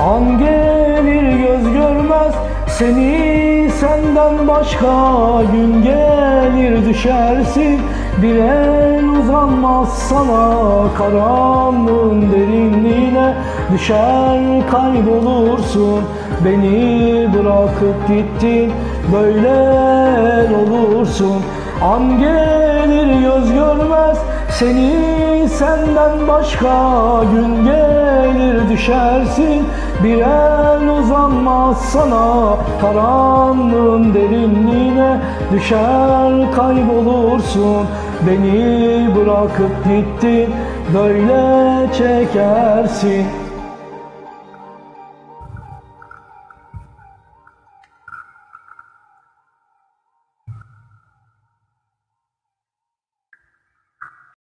An gelir göz görmez seni senden başka gün gelir düşersin. Bir el uzanmaz sana karanlığın derinliğine düşer kaybolursun. Beni bırakıp gittin böyle olursun. An gelir göz görmez seni senden başka gün gelir düşersin. Bir el uzanmaz sana karanlığın derinliğine Düşer kaybolursun. Beni bırakıp gittin Böyle çekersin